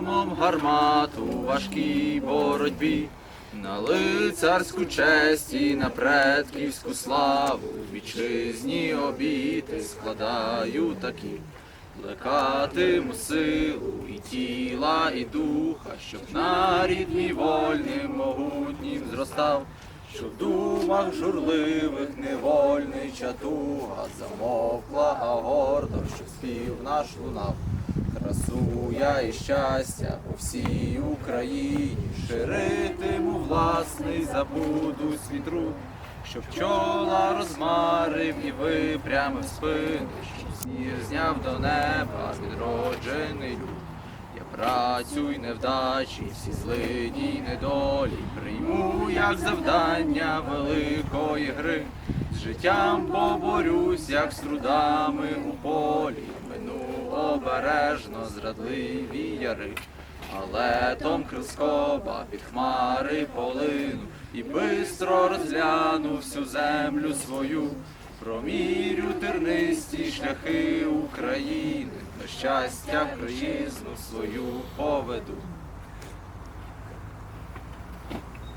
мов гармату важкій боротьбі, на лицарську честь і на предківську славу, вітчизні обіти складаю такі. Плекатиму силу і тіла, і духа, щоб нарід мій вольним, могутнім зростав, щоб в думах журливих невольний чатуга гордо, щоб спів наш лунав. Красу я і щастя по всій Україні, ширитиму власний забуду свій труд, щоб чола розмарив і випрямив спини, щоб сніг зняв до неба відроджений люд. Я працю й невдачі, всі злиді й недолі. Прийму як завдання великої гри. З життям поборюсь, як з трудами у полі, мину обережно зрадливі яри. Але том крискоба під хмари полину. І бистро розгляну всю землю свою, промірю тернисті шляхи України, щастя країзну свою поведу.